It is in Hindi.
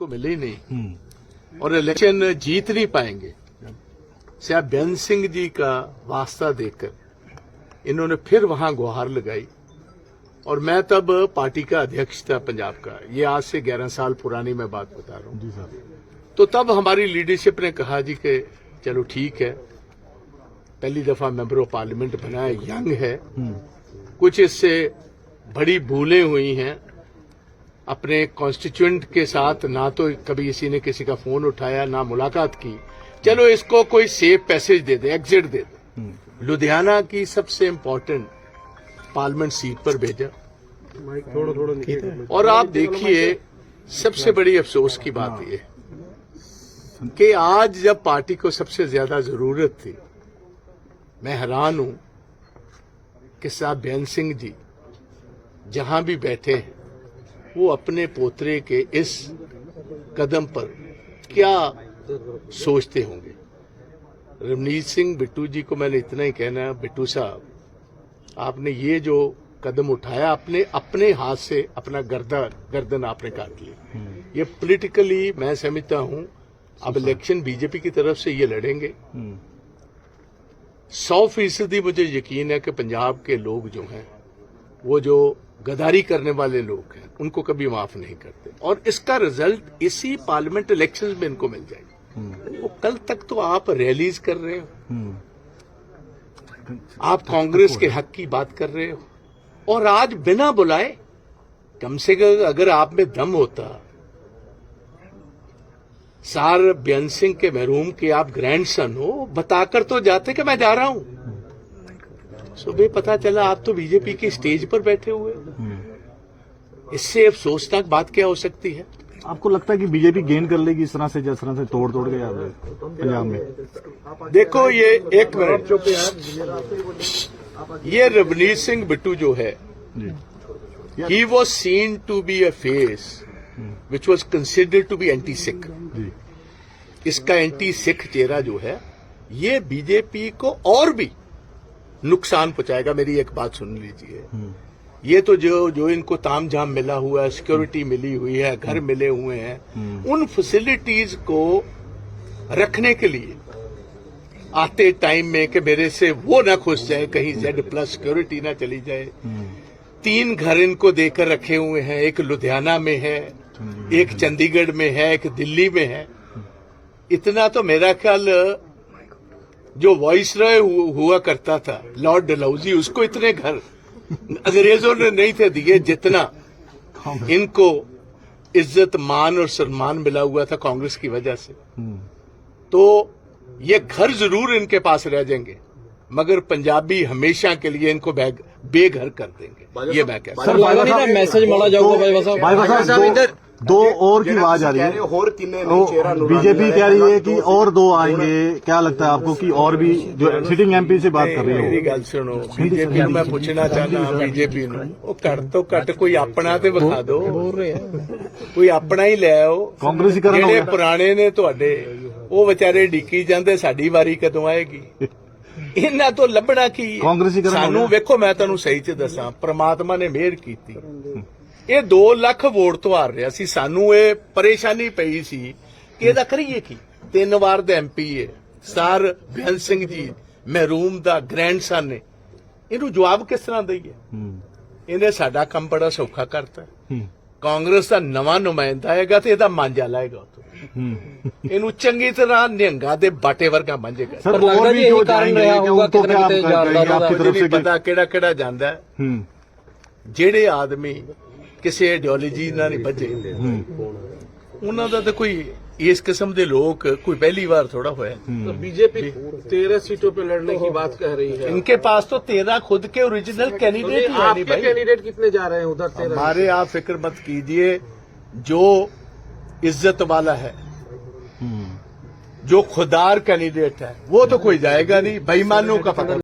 को मिले ही नहीं। और इलेक्शन जीत नहीं पाएँगे। साहब बेन सिंह जी का वास्ता देकर इन्होंने फिर वहाँ गुहार लगाई। और मैं तब पार्टी का अध्यक्ष था पंजाब का। ये आज से 11 साल पुरानी मैं बात बता रहा हूँ। तो तब हमारी लीडरशिप ने कहा जी कि चलो ठीक है। पहली दफ़ा मेंबर ऑफ़ पार्लियामेंट बना है। यंग है कुछ इससे बड़ी भूलें हुई हैं। अपने कॉन्स्टिट्यूएंट के साथ ना तो कभी किसी ने किसी का फ़ोन उठाया ना मुलाकात की। चलो इसको कोई सेफ़ पैसेज दे दे एग्जिट दे दे। लुधियाना की सबसे इम्पोर्टेंट पार्लियामेंट सीट पर भेजा। थोड़ा थोड़ा और आप देखिए सबसे बड़ी अफसोस की बात यह है कि आज जब पार्टी को सबसे ज़्यादा ज़रूरत थी मैं हैरान हूँ कि साहब बेन सिंह जी जहाँ भी बैठे हैं वो अपने पोतरे के इस कदम पर क्या सोचते होंगे? रवनीत सिंह बिट्टू जी को मैंने इतना ही कहना है, बिट्टू साहब, आपने ये जो कदम उठाया अपने अपने हाथ से अपना गर्दन गर्दन आपने काट ली ये पॉलिटिकली मैं समझता हूँ, अब इलेक्शन बीजेपी की तरफ़ से ये लड़ेंगे। सौ फ़ीसदी मुझे यकीन है कि पंजाब के लोग जो हैं, वो जो गदारी करने वाले लोग हैं उनको कभी माफ़ नहीं करते। और इसका रिज़ल्ट इसी पार्लियामेंट इलेक्शन में इनको मिल जाएगा। वो कल तक तो आप रैलीज कर रहे हो। आप कांग्रेस के हक की बात कर रहे हो। और आज बिना बुलाए कम से कम अगर आप में दम होता सार बेन सिंह के महरूम के आप ग्रैंडसन हो बताकर तो जाते कि मैं जा रहा हूँ। सुबह पता चला आप तो बीजेपी के स्टेज पर बैठे हुए। इससे अफसोसनाक बात क्या हो सकती है? आपको लगता है कि बीजेपी गेन कर लेगी इस तरह से जिस तरह से तोड़ तोड़ के पंजाब में? देखो ये एक मिनट। ये रवनीत सिंह बिट्टू जो है he was seen to be a face which was considered to be anti Sikh इसका एंटी सिख चेहरा जो है ये बीजेपी को और भी नुकसान पहुंचाएगा, मेरी एक बात सुन लीजिए। ये तो जो जो इनको ताम झाम मिला हुआ है सिक्योरिटी मिली हुई है, घर मिले हुए हैं, उन फैसिलिटीज़ को रखने के लिए आते टाइम में कि मेरे से वो ना खुश जाए, कहीं जेड प्लस सिक्योरिटी ना चली जाए। तीन घर इनको देकर रखे हुए हैं, एक लुधियाना में है, एक चंडीगढ़ में है, एक दिल्ली में है। इतना तो मेरा ख्याल जो वॉइस रॉय हुआ करता था लॉर्ड डलाउजी उसको इतने घर अंग्रेज़ों ने नहीं थे दिए जितना इनको इज़्ज़त मान और सम्मान मिला हुआ था कांग्रेस की वजह से। तो ये घर ज़रूर इनके पास रह जाएँगे मगर पंजाबी हमेशा के लिए इनको बेघर कर देंगे। ये बैक हूँ। मैसेज मारा जाऊँगा भाई साहब इधर दो और की आवाज आ रही है ਹੋਰ ਕਿੰਨੇ ਨਹੀਂ ਚਿਹਰਾ तो बीजेपी कह रही है कि और दो आएंगे क्या लगता है आपको कि और भी जो सिटिंग एमपी से बात कर रही ਮੇਰੀ हो ਗੱਲ ਸੁਣੋ ਬੀਜੇਪੀ ਨੂੰ ਮੈਂ ਪੁੱਛਣਾ ਚਾਹੁੰਦਾ ਹਾਂ ਬੀਜੇਪੀ ਨੂੰ ਉਹ ਘੱਟ ਤੋਂ ਘੱਟ ਕੋਈ ਆਪਣਾ ਤੇ ਵਿਖਾ ਦਿਓ ਬੋਲ ਰਹੇ ਆ ਕੋਈ ਆਪਣਾ ਹੀ ਲੈ ਆਓ ਕਾਂਗਰਸੀਕਰਨ ਹੋ ਜਿਹੜੇ ਗਿਆ। ਪੁਰਾਣੇ ਨੇ ਤੁਹਾਡੇ ਉਹ ਵਿਚਾਰੇ ਢੀਕੀ ਜਾਂਦੇ ਸਾਡੀ ਵਾਰੀ ਕਦੋਂ ਆਏਗੀ ਇਹਨਾਂ ਤੋਂ ਲੱਭਣਾ ਕੀ ਹੈ? ਕਾਂਗਰਸੀਕਰਨ ਹੋ ਸਾਨੂੰ ਗਿਆ। ਵੇਖੋ ਮੈਂ ਤੁਹਾਨੂੰ ਸਹੀ ਚ ਦੱਸਾਂ ਪ੍ਰਮਾਤਮਾ ਨੇ ਮਿਹਰ ਕੀਤੀ ਇਹ 2 ਲੱਖ ਵੋਟ ਤਵਾਰ ਰਿਹਾ ਸੀ। ਸਾਨੂੰ ਇਹ ਪਰੇਸ਼ਾਨੀ ਪਈ ਸੀ ਕਿ ਇਹਦਾ ਕਰੀਏ ਕੀ? ਤਿੰਨ ਵਾਰ ਦਾ ਐਮਪੀ ਹੈ ਸਰ ਬਿਆਨ ਸਿੰਘ ਜੀ ਮਹਿਰੂਮ ਦਾ ਗ੍ਰੈਂਡਸਨ ਨੇ ਇਹਨੂੰ ਜਵਾਬ ਕਿਸ ਤਰ੍ਹਾਂ ਦਈਏ? ਇਹਨੇ ਸਾਡਾ ਕੰਮ ਬੜਾ ਸੌਖਾ ਕਰਤਾ। ਕਾਂਗਰਸ ਦਾ ਨਵਾਂ ਨੁਮਾਇੰਦਾ ਹੈਗਾ ਤੇ ਇਹਦਾ ਮਾਂਜਾ ਲਾਏਗਾ ਇਹਨੂੰ ਚੰਗੀ ਤਰ੍ਹਾਂ ਨਿਹੰਗਾ ਦੇ ਬਾਟੇ ਵਰਗਾ ਮੰਝੇਗਾ ਸਰ ਹੋਰ ਵੀ ਜੋ ਕਾਰਨ ਰਿਹਾ ਹੋਊਗਾ ਕਿਤੇ ਨਾ ਕਿਤੇ ਜਾਂਦਾ ਪਤਾ ਕਿਹੜਾ ਕਿਹੜਾ ਜਾਂਦਾ। ਜਿਹੜੇ ਆਦਮੀ ਕਿਸੇ ਆਈਡੀਓਲੋਜੀ ਨਾਲ ਨਹੀਂ ਬੱਝੇ ਉਹਨਾਂ ਦਾ ਤਾਂ ਕੋਈ ਇਸ ਕਿਸਮ ਦੇ ਲੋਕ ਕੋਈ ਪਹਿਲੀ ਵਾਰ ਥੋੜਾ ਹੋਇਆ बीजेपी तेरह सीटों पे लड़ने की बात कह रही है इनके पास तो तेरह खुद के ओरिजिनल कैंडिडेट ही है नहीं आपके भाई कैंडिडेट कितने जा रहे हैं उधर तेरह हमारे आप फिक्र मत कीजिए जो इज्जत वाला है जो खुदार कैंडिडेट है वो तो कोई जाएगा नहीं बेईमानों का पता